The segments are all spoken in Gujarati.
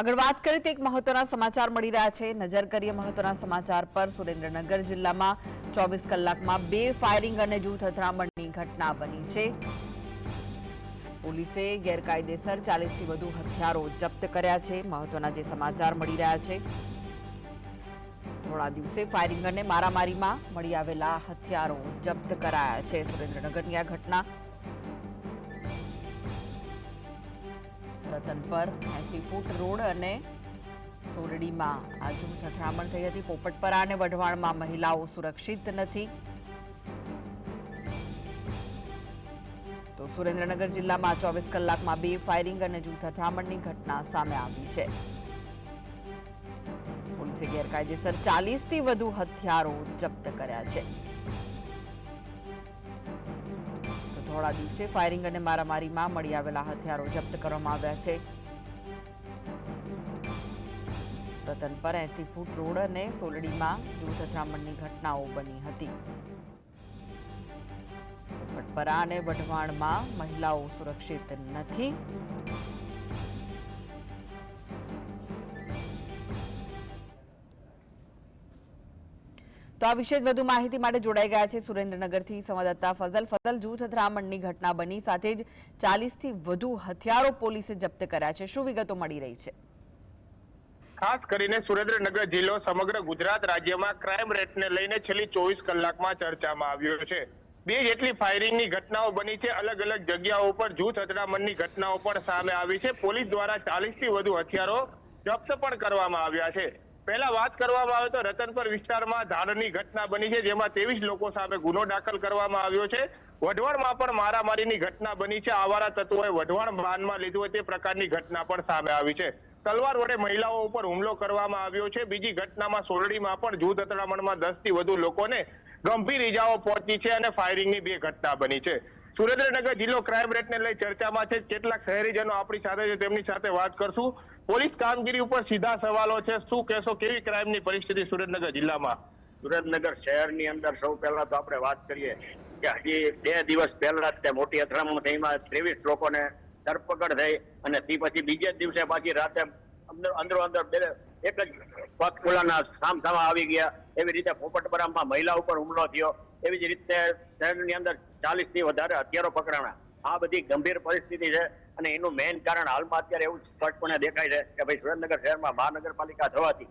આગળ વાત કરીએ તો એક મહત્વના સમાચાર મળી રહ્યા છે. નજર કરીએ મહત્વના સમાચાર પર સુરેન્દ્રનગર જિલ્લામાં ચોવીસ કલાકમાં બે ફાયરિંગ અને જૂથ અથડામણની ઘટના બની છે. પોલીસે ગેરકાયદેસર ચાલીસથી વધુ હથિયારો જપ્ત કર્યા છે. મહત્વના જે સમાચાર મળી રહ્યા છે, થોડા દિવસે ફાયરિંગ અને મારામારીમાં મળી આવેલા હથિયારો જપ્ત કરાયા છે. સુરેન્દ્રનગરની આ ઘટના રતન પર એસી ફૂટ રોડ અને સોરડીમાં આજુ અથડામણ થઈ હતી. પોપટપરા અને વઢવાણમાં મહિલાઓ સુરક્ષિત નથી. તો સુરેન્દ્રનગર જિલ્લામાં ચોવીસ કલાકમાં બે ફાયરિંગ અને જૂથ અથડામણની ઘટના સામે આવી છે. પોલીસે ગેરકાયદેસર ચાલીસથી વધુ હથિયારો જપ્ત કર્યા છે. થોડા દિવસે ફાયરિંગ અને મારામારીમાં મળી આવેલા હથિયારો જપ્ત કરવામાં આવ્યા છે. રતન પર એસી ફૂટ રોડ અને સોલડીમાં જૂથ અથડામણની ઘટનાઓ બની હતી. ભટપરા અને વઢવાણમાં મહિલાઓ સુરક્ષિત નથી. આ વિશે વધુ માહિતી માટે જોડાઈ ગયા છે સુરેન્દ્રનગરથી સંવાદદાતા ફઝલ. ફઝલ જૂથ અથડામણની ઘટના બની, સાથે જ ચાલીસથી વધુ હથિયારો પોલીસે જપ્ત કર્યા છે. શું વિગતો મળી રહી છે? ખાસ કરીને સુરેન્દ્રનગર જિલ્લો સમગ્ર ગુજરાત રાજ્યમાં ક્રાઇમ રેટને લઈને છેલ્લી ચોવીસ કલાકમાં ચર્ચામાં આવ્યો છે. બે જેટલી ફાયરિંગની ઘટનાઓ બની છે, અલગ અલગ જગ્યાઓ પર જૂથ અથડામણની ઘટનાઓ પણ સામે આવી છે. પોલીસ દ્વારા ચાલીસથી વધુ હથિયારો જપ્ત પણ કરવામાં આવ્યા છે. પહેલા વાત કરવામાં આવે તો રતનપર વિસ્તારમાં ધારણની ઘટના બની છે, જેમાં ત્રેવીસ લોકો સામે ગુનો દાખલ કરવામાં આવ્યો છે. વઢવાણમાં પણ મારામારીની ઘટના બની છે. આવારા તત્વોએ વઢવાણ માનમાં લીધું હોય તે પ્રકારની ઘટના પણ સામે આવી છે. તલવાર વડે મહિલાઓ ઉપર હુમલો કરવામાં આવ્યો છે. બીજી ઘટનામાં સોરડીમાં પણ જૂથ અથડામણમાં દસથી વધુ લોકોને ગંભીર ઈજાઓ પહોંચી છે અને ફાયરિંગની બે ઘટના બની છે. સુરેન્દ્રનગર જિલ્લો ક્રાઇમ રેટને લઈ ચર્ચામાં છે. કેટલાક શહેરીજનો આપણી સાથે છે. તેમની સાથે વાત કરશું. પોલીસ કામગીરી ઉપર સીધા સવાલો છે. શું કહેશો? કેવી ક્રાઇમની પરિસ્થિતિ સુરેન્દ્રનગર જિલ્લામાં? સુરેન્દ્રનગર શહેરની અંદર સૌ પહેલા તો આપણે વાત કરીએ કે હજી બે દિવસ પહેલા જ મોટી અથડામણ થઈમાં ત્રેવીસ લોકોને ધરપકડ થઈ અને તે પછી બીજે જ દિવસે પાછી રાતે અંદર અંદરો અંદર બે- એક જ પગપુલાના સામ સામા આવી ગયા. એવી રીતે પોપટપરામાં મહિલા ઉપર હુમલો થયો. એવી જ રીતે શહેરની અંદર ચાલીસથી વધારે હથિયારો પકડાણા. આ બધી ગંભીર પરિસ્થિતિ છે. અને એનું મેઇન કારણ હાલમાં અત્યારે એવું સ્પષ્ટપણે દેખાય છે કે ભાઈ સુરેન્દ્રનગર શહેરમાં મહાનગરપાલિકા થવાથી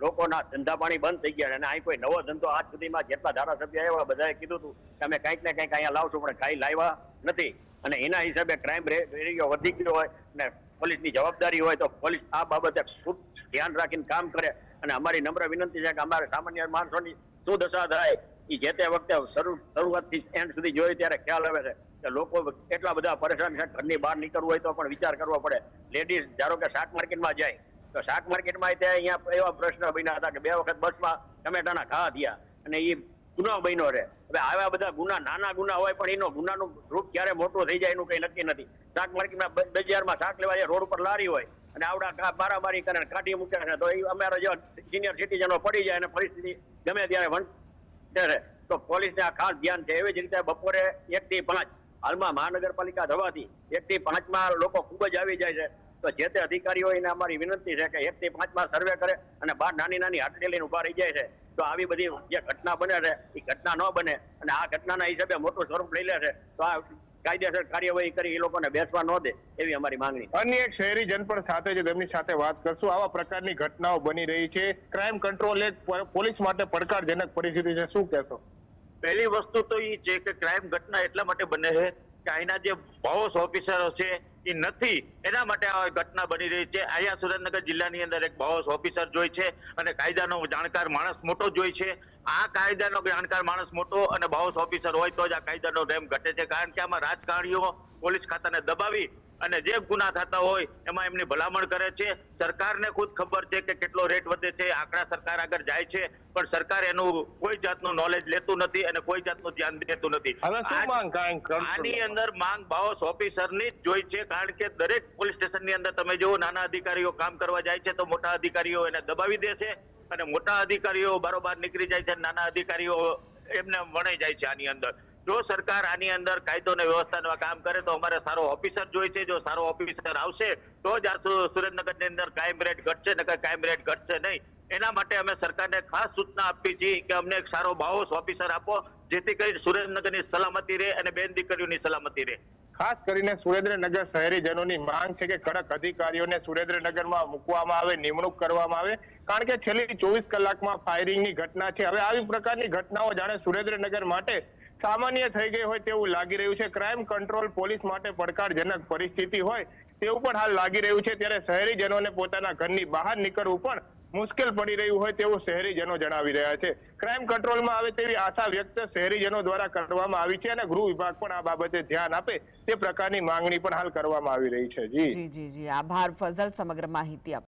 લોકોના ધંધા પાણી બંધ થઈ ગયા અને અહીં કોઈ નવો ધંધો આજ સુધીમાં જેટલા ધારાસભ્ય આવ્યા બધાએ કીધું હતું કે અમે કંઈક ને કંઈક અહીંયા લાવશું, પણ કાંઈ લાવ્યા નથી. અને એના હિસાબે ક્રાઇમ રેશિયો વધી ગયો હોય અને પોલીસની જવાબદારી હોય તો પોલીસ આ બાબતે ખૂબ ધ્યાન રાખીને કામ કરે. અને અમારી નમ્ર વિનંતી છે કે અમારે સામાન્ય માણસોની શું દશા થાય. એ જે તે વખતે શરૂ શરૂઆતથી એન્ડ સુધી જોયું ત્યારે ખ્યાલ આવે છે. લોકો કેટલા બધા પરેશાન છે. ઘરની બહાર નીકળવું હોય તો પણ વિચાર કરવો પડે. લેડીઝ ધારો કે શાક માર્કેટમાં જાય, તો શાક માર્કેટમાં ત્યાં અહીંયા એવા પ્રશ્ન બન્યા હતા કે બે વખત બસમાં ટમેટાના ઘા થયા અને એ ગુનો બન્યો રહે. હવે આવા બધા ગુના, નાના ગુના હોય પણ એનો ગુનાનું રૂપ ક્યારે મોટું થઈ જાય એનું કંઈ નક્કી નથી. શાક માર્કેટમાં બજારમાં શાક લેવા જાય, રોડ ઉપર લારી હોય અને આવડા મારામારી કરે કાઢી મૂકે છે, તો એ અમારા જેવા સિનિયર સિટીઝનો પડી જાય અને પરિસ્થિતિ ગમે ત્યારે વંટે તો પોલીસને આ ખાસ ધ્યાન છે. એવી જ રીતે બપોરે એકથી પાંચ હાલમાં મહાનગરપાલિકા થવાથી એક થી પાંચમાં લોકો ખૂબ જ આવી જાય છે. તો જે તે અધિકારીઓ એને અમારી વિનંતી છે કે એક થી પાંચમાં સર્વે કરે અને બહાર નાની નાની હાટડી લઈને ઊભા રહી જાય છે. તો આવી બધી જે ઘટના બને છે એ ઘટના ન બને અને આ ઘટનાના હિસાબે મોટું સ્વરૂપ લઈ લે છે. તો આ કાયદેસર કાર્યવાહી કરી એ લોકોને બેસવા ન દે એવી અમારી માંગણી અન્ય એક શહેરી જન પણ સાથે છે તેમની સાથે વાત કરશું, આવા પ્રકારની ઘટનાઓ બની રહી છે. ક્રાઇમ કંટ્રોલ એક પોલીસ માટે પડકારજનક પરિસ્થિતિ છે. શું કહેશો? પહેલી વસ્તુ તો એ છે કે ક્રાઇમ ઘટના એટલા માટે બને છે કે અહીંના જે બોસ ઓફિસરો છે, એ નથી. એના માટે આ ઘટના બની રહી છે. અહીંયા સુરેન્દ્રનગર જિલ્લાની અંદર એક બોસ ઓફિસર જોઈ છે અને કાયદાનો જાણકાર માણસ મોટો જોઈ છે. આ કાયદાનો જાણકાર માણસ મોટો અને બોસ ઓફિસર હોય તો જ આ કાયદાનો રેમ ઘટે છે. કારણ કે આમાં રાજકારણીઓ પોલીસ ખાતાને દબાવી અને જે ગુના થતા હોય એમાં એમની ભલામણ કરે છે. સરકારને ખુદ ખબર છે કે કેટલો રેટ વધે છે. આંકડા સરકાર આગળ જાય છે. પણ સરકાર એનું કોઈ જાતનું નોલેજ લેતું નથી અને કોઈ જાતનું ધ્યાન દેતું નથી? આની અંદર માંગ બાઓસ ઓફિસરની જ જોઈ છે. કારણ કે દરેક પોલીસ સ્ટેશનની અંદર તમે જુઓ નાના અધિકારીઓ કામ કરવા જાય છે તો મોટા અધિકારીઓ એને દબાવી દે છે અને મોટા અધિકારીઓ બારોબાર નીકળી જાય છે નાના અધિકારીઓ એમને વણાઈ જાય છે આની અંદર. જો સરકાર આની અંદર કાયદો અને વ્યવસ્થાનું કામ કરે તો અમારે સારો ઓફિસર જોઈએ છે, જો સારો ઓફિસર આવશે, તો જ આ સુરેન્દ્રનગરની અંદર ક્રાઇમ રેટ ઘટશે, નકર ક્રાઇમ રેટ ઘટશે નહીં. એના માટે અમે સરકારને ખાસ સૂચના આપી છે કે અમને એક સારો બાહોશ ઓફિસર આપો, જેથી કરી સુરેન્દ્રનગરની સલામતી રહે અને બેન દીકરીઓની સલામતી રહે. ખાસ કરીને સુરેન્દ્રનગર શહેરીજનોની માંગ છે કે કડક અધિકારીઓને સુરેન્દ્રનગરમાં મૂકવામાં આવે, નિમણૂક કરવામાં આવે, કારણ કે છેલ્લી ચોવીસ કલાકમાં ફાયરિંગની ઘટના છે. હવે આવી પ્રકારની ઘટનાઓ જાણે સુરેન્દ્રનગર માટે સામાન્ય થઈ ગઈ હોય તેવું લાગી રહ્યું છે. ક્રાઇમ કંટ્રોલ પોલીસ માટે પડકારજનક પરિસ્થિતિ હોય તેવું પણ હાલ લાગી રહ્યું છે. ત્યારે શહેરીજનોને પોતાના ઘરની બહાર નીકળવું પણ મુશ્કેલ પડી રહ્યું હોય તેવું શહેરીજનો જણાવી રહ્યા છે. ક્રાઇમ કંટ્રોલમાં આવે તેવી આશા વ્યક્ત શહેરીજનો દ્વારા કરવામાં આવી છે અને ગૃહ વિભાગ પણ આ બાબતે ધ્યાન આપે તે પ્રકારની માંગણી પણ હાલ કરવામાં આવી રહી છે. જી. જી જી આભાર ફઝલ સમગ્ર માહિતી